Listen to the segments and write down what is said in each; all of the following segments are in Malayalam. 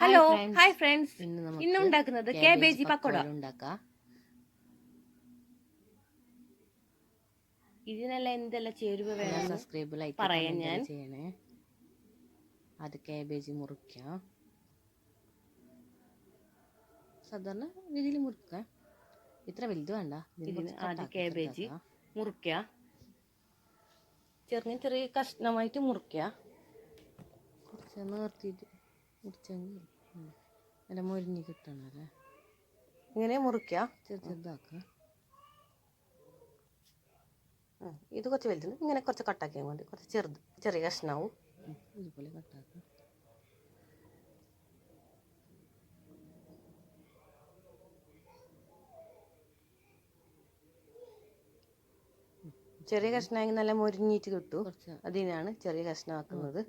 ഹലോ. ഹായ് ഫ്രണ്ട്സ് ഇന്ന് ഉണ്ടാക്കുന്നത് കാബേജി പക്കോട. ഉണ്ടാക്കാം ഇതിനെല്ലാം എന്തെല്ലാം ചേരുവ വേണം സബ്സ്ക്രൈബ് ലൈക്ക് പറയാൻ ഞാൻ. ചെയ്യണേ. അത് കാബേജ് മുറിക്കാം. സാധാരണ രീതിയിൽ മുറിക്കാം ഇത്ര വലുത് വേണ്ട. ഇതിന് ആദ്യം കാബേജ് മുറിക്കുക. ചെറിയ ചെറിയ കഷ്ണമായിട്ട് മുറിക്കുക. കുറച്ച് നിർത്തിയിട്ട് മുറിച്ചെങ്കിൽ. നല്ല മുരിഞ്ഞ് കിട്ടണം അല്ലേ ഇങ്ങനെ മുറിക്കുക ചെറു ചെറുതാക്കാം. ഇത് കുറച്ച് വലുത് ഇങ്ങനെ കുറച്ച് കട്ടാക്കിയാൽ മതി. കുറച്ച് ചെറുത് ചെറിയ കഷ്ണാവും. ഇതുപോലെ കട്ടാക്കുക ചെറിയ കഷ്ണമായി നല്ല മുരിഞ്ഞിട്ട് കിട്ടും. അതിനാണ് ചെറിയ കഷ്ണമാക്കുന്നത്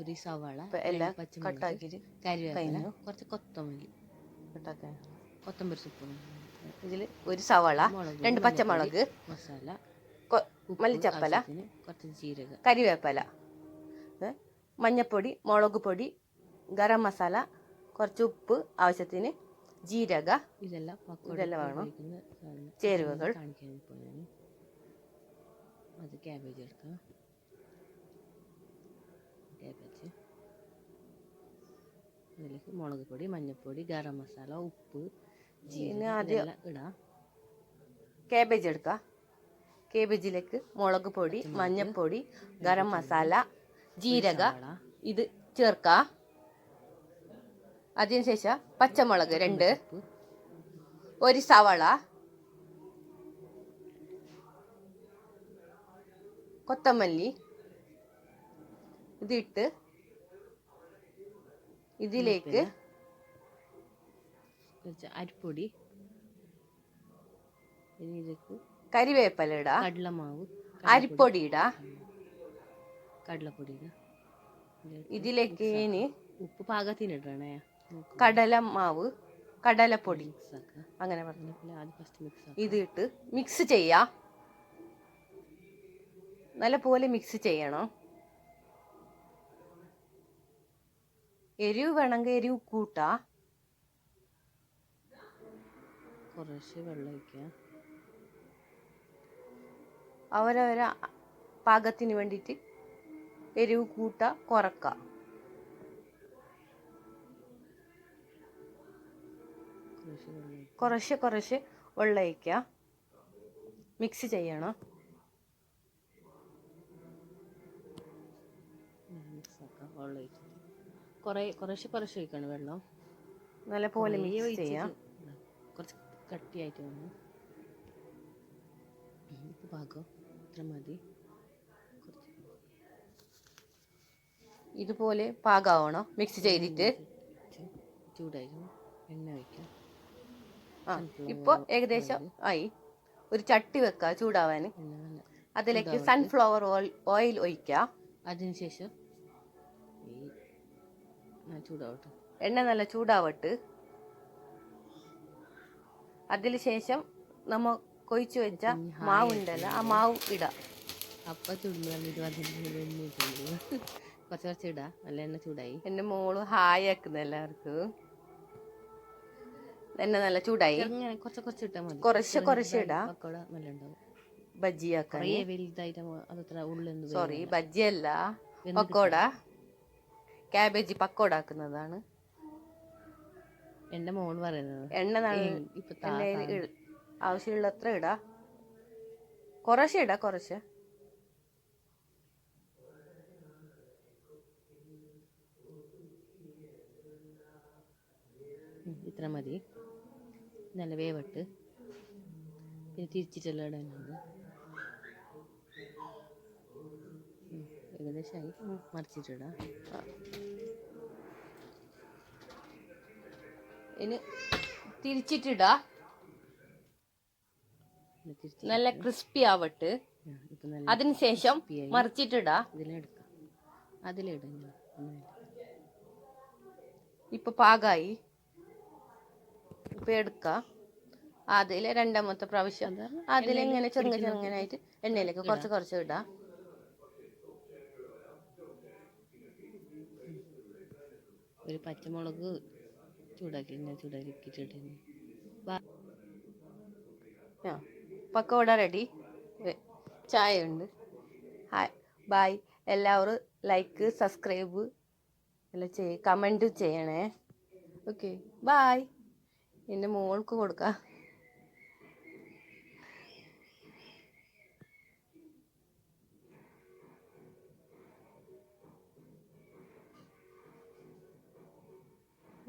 ഒരു സവാള എല്ലാം കട്ടാക്കിയിട്ട് കറിവേപ്പില. കുറച്ച് കൊത്തമല്ലി. കട്ടാക്കാൻ. കൊത്തമ്പരി സൂപ്പും ഇതിൽ ഒരു സവാള രണ്ട് പച്ചമുളക് മസാല മല്ലിച്ചപ്പല കുറച്ച് ജീരക. കറിവേപ്പില മഞ്ഞപ്പൊടി മുളക് പൊടി ഗരം മസാല കുറച്ച് ഉപ്പ് ആവശ്യത്തിന് ജീരക ഇതെല്ലാം ഇതെല്ലാം വേണം. ചേരുവകൾ. അത് ക്യാബേജ് എടുക്കാം. ക്യാബേജ് അതിലേക്ക് മുളക് പൊടി മഞ്ഞൾപ്പൊടി ഗരം മസാല ഉപ്പ് ജീരകം ഇടാം. കേബേജ് എടുക്കുക കേബേജിലേക്ക് മുളക് പൊടി മഞ്ഞപ്പൊടി ഗരം മസാല ജീരക ഇത് ഇത് അതിന് അതിനുശേഷം പച്ചമുളക് രണ്ട് ഒരു സവാള കൊത്തമല്ലി ഇതിട്ട് ഇതിലേക്ക് അരിപ്പൊടി കരിവേപ്പില ഇടാ കടലമാവ് അരിപ്പൊടി ഇടാ. കടലപ്പൊടി ഇതിലേക്ക് ഇനി ഉപ്പ് പാകത്തിന് ഇടണേ. കടലമാവ് കടലപ്പൊടി. അങ്ങനെ പറഞ്ഞു. ഇത് ഇട്ട് മിക്സ് ചെയ്യാ. നല്ലപോലെ മിക്സ് ചെയ്യണം. എരിവ് വേണമെങ്കിൽ എരിവ് കൂട്ടാ. കുറച്ച് വെള്ളം ഒഴിക്കുക. അവരവരെ പാകത്തിന് വേണ്ടിയിട്ട് എരിവ് കൂട്ട കുറക്ക. കുറേശ്ശെ ഒഴിക്കുക. കുറച്ച് വെള്ളം ഒഴിക്കുക. മിക്സ് ചെയ്യണം. വെള്ളം ഒഴിച്ചിട്ട് കുറേ കുറേശ്ശെ കുറേശ്ശെ ഒഴിക്കണം വെള്ളം. നല്ല പോലെ മിക്സ് ചെയ്യാം. കുറച്ച് കട്ടിയായിട്ട് വന്നു പാകം. ഇത്ര മതി. ഇതുപോലെ പാകാവണോ. മിക്സ് ചെയ്തിട്ട്. ചൂ- ചൂടായിരുന്നു എണ്ണ വയ്ക്കാം ആ ഇപ്പോൾ ഏകദേശം ആയി. ഒരു ചട്ടി വെക്കുക ചൂടാവാൻ അതിലേക്ക് സൺഫ്ലവർ ഓയിൽ ഒഴിക്കുക അതിനുശേഷം ചൂടാവട്ടെ. എണ്ണ നല്ല ചൂടാവട്ട്. അതിന് ശേഷം നമ്മ കൊഴിച്ചു വെച്ച മാവുണ്ടല്ലോ ആ മാവ് ഇടാം. അപ്പം ചുടുന്നു ഇത് വന്നിട്ട് കുറച്ച് കുറച്ച് ഇടാം നല്ല എണ്ണ ചൂടായി. എന്റെ മോൾ ഹായ് ആക്കുന്ന എല്ലാവർക്കും. എണ്ണ നല്ല ചൂടായി. കുറച്ച് കുറച്ച് ഇട്ടാൽ മതി. കുറച്ച് കുറച്ച് ഇടാം. പക്കോട നല്ല ഉണ്ടാവും ബജ്ജിയാക്കാൻ വലുതായിട്ട് അതത്ര സോറി ബജ്ജിയല്ല പക്കോട ക്യാബേജ് പക്കോട ആക്കുന്നതാണ് എന്റെ മോൾ പറയുന്നത്. എണ്ണ ആവശ്യമുള്ള അത്ര ഇടാ. കുറച്ച് ഇടാ. കുറച്ച് ഇത്ര മതി. നല്ല വേവട്ട് പിന്നെ തിരിച്ചിട്ടെല്ലാം ഇടാനുണ്ട് ഏകദേശമായി മറിച്ചിട്ടിടാം. ഇനി തിരിച്ചിട്ടിടാ. നല്ല ക്രിസ്പി ആവട്ട്. അതിനുശേഷം. മറിച്ചിട്ടിടാ. ഇതിലെടുക്കാം അതിലിടാം ഇപ്പൊ പാകായി. ഇപ്പൊ എടുക്ക. അതിൽ രണ്ടാമത്തെ പ്രാവശ്യം. അതിലിങ്ങനെ ചെറുങ്ങനെ ചെറുങ്ങനായിട്ട് എണ്ണയിലേക്ക് കുറച്ച് കുറച്ച് ഇടാ. ഒരു പച്ചമുളക് ചൂടാക്കി ഞാൻ ചൂടാക്കി ഇട്ടിട്ടുണ്ട് ആ പക്കോട റെഡി ചായ ഉണ്ട് ഹായ് ബായ് എല്ലാവരും ലൈക്ക് സബ്സ്ക്രൈബ് എല്ലാം ചെയ്യ കമന്റ് ചെയ്യണേ. ഓക്കെ ബായ് എന്റെ മോൾക്ക് കൊടുക്കാം.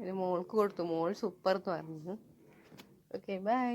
എന്റെ മോൾക്ക് കൊടുത്തു. മോൾ സൂപ്പർ എന്ന് പറഞ്ഞു. Okay bye